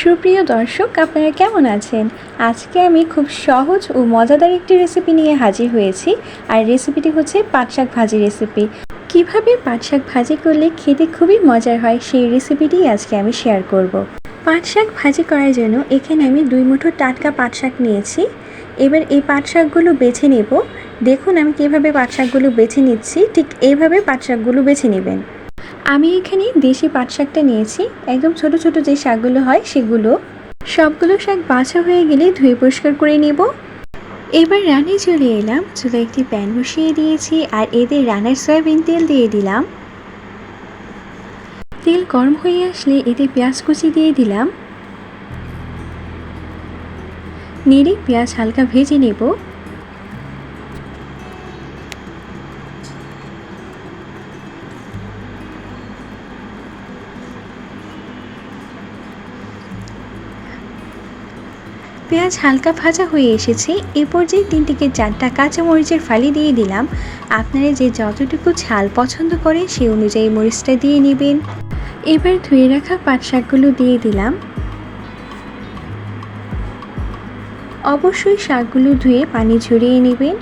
সুপ্রিয় দর্শক, আপনারা কেমন আছেন? আজকে আমি খুব সহজ ও মজাদার একটি রেসিপি নিয়ে হাজির হয়েছি। আর রেসিপিটি হচ্ছে পাট শাক ভাজি রেসিপি কীভাবে পাট শাক ভাজি করলে খেতে খুবই মজার হয়, সেই রেসিপিটি আজকে আমি শেয়ার করব। পাট শাক ভাজি করার জন্য এখানে আমি দুই মুঠো টাটকা পাট শাক নিয়েছি। এবার এই পাট শাকগুলো বেছে নেব। দেখুন আমি কীভাবে পাট শাকগুলো বেছে নিচ্ছি। ঠিক এইভাবে পাট শাকগুলো বেছে নেবেন। আমি এখানে দেশি পাট শাকটা নিয়েছি। একদম ছোট ছোট যে শাকগুলো হয় সেগুলো। সবগুলো শাক বাছা হয়ে গেলে ধুয়ে পরিষ্কার করে নেব। এবার রান্নায় চলে এলাম। চুলে একটি প্যান বসিয়ে দিয়েছি আর এতে রান্নার সয়াবিন তেল দিয়ে দিলাম। তেল গরম হয়ে আসলে এতে পেঁয়াজ কুচি দিয়ে দিলাম। নেড়ে পেঁয়াজ হালকা ভেজে নেব। পেঁয়াজ হালকা ভাজা হয়ে এসেছে, এ পর্যায়ে তিন থেকে চারটা কাঁচামরিচের ফালি দিয়ে দিলাম। আপনারা যে যতটুকু ঝাল পছন্দ করেন সেই অনুযায়ী মরিচটা দিয়ে নেবেন। এবার ধুয়ে রাখা পাট শাকগুলো দিয়ে দিলাম। অবশ্যই শাকগুলো ধুয়ে পানি ঝরিয়ে নেবেন।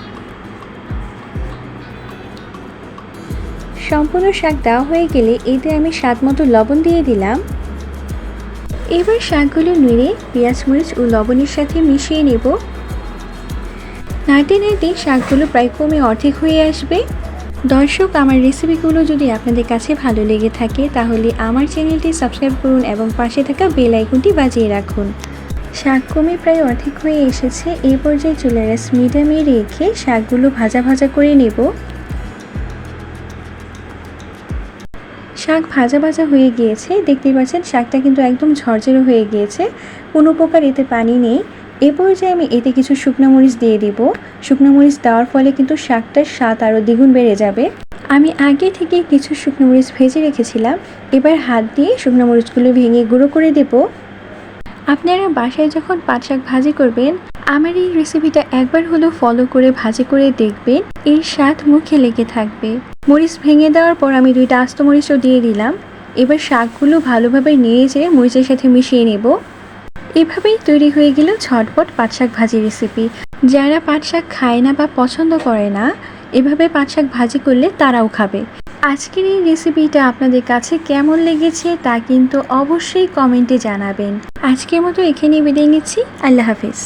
সম্পূর্ণ শাক দেওয়া হয়ে গেলে এতে আমি স্বাদ মতো লবণ দিয়ে দিলাম। এবার শাকগুলো নেড়ে পেঁয়াজ, মরিচ ও লবণের সাথে মিশিয়ে নেব। নাড়তে নাড়তে শাকগুলো প্রায় কমে অর্ধেক হয়ে আসবে। দর্শক, আমার রেসিপিগুলো যদি আপনাদের কাছে ভালো লেগে থাকে, তাহলে আমার চ্যানেলটি সাবস্ক্রাইব করুন এবং পাশে থাকা বেল আইকনটি বাজিয়ে রাখুন। শাক কমে প্রায় অর্ধেক হয়ে এসেছে। এই পর্যায়ে চুলার রাস মিডিয়ামে রেখে শাকগুলো ভাজা ভাজা করে নেব। শাক ভাজা ভাজা হয়ে গিয়েছে। দেখতেই পাচ্ছেন, শাকটা কিন্তু একদম ঝরঝরে হয়ে গিয়েছে। কোনো প্রকার এতে পানি নেই। এ পর্যায়ে আমি এতে কিছু শুকনো মরিচ দিয়ে দিব। শুকনো মরিচ দেওয়ার ফলে কিন্তু শাকটার স্বাদ আরও দ্বিগুণ বেড়ে যাবে। আমি আগে থেকে কিছু শুকনো মরিচ ভেজে রেখেছিলাম। এবার হাত দিয়ে শুকনো মরিচগুলো ভেঙে গুঁড়ো করে দেব। আপনারা বাসায় যখন পাট শাক ভাজি করবেন, আমার এই রেসিপিটা একবার হলেও ফলো করে ভাজি করে দেখবেন। এর স্বাদ মুখে লেগে থাকবে। মরিচ ভেঙে দেওয়ার পর আমি দুইটা আস্ত মরিচও দিয়ে দিলাম। এবার শাকগুলো ভালোভাবে নিয়ে যেয়ে মরিচের সাথে মিশিয়ে নেব। এভাবেই তৈরি হয়ে গেল ঝটপট পাট শাক ভাজি রেসিপি। যারা পাট শাক খায় না বা পছন্দ করে না, এভাবে পাট শাক ভাজি করলে তারাও খাবে। আজকের এই রেসিপিটা আপনাদের কাছে কেমন লেগেছে তা কিন্তু অবশ্যই কমেন্টে জানাবেন। আজকের মতো এখানেই বিদায় নিচ্ছি। আল্লাহ হাফিজ।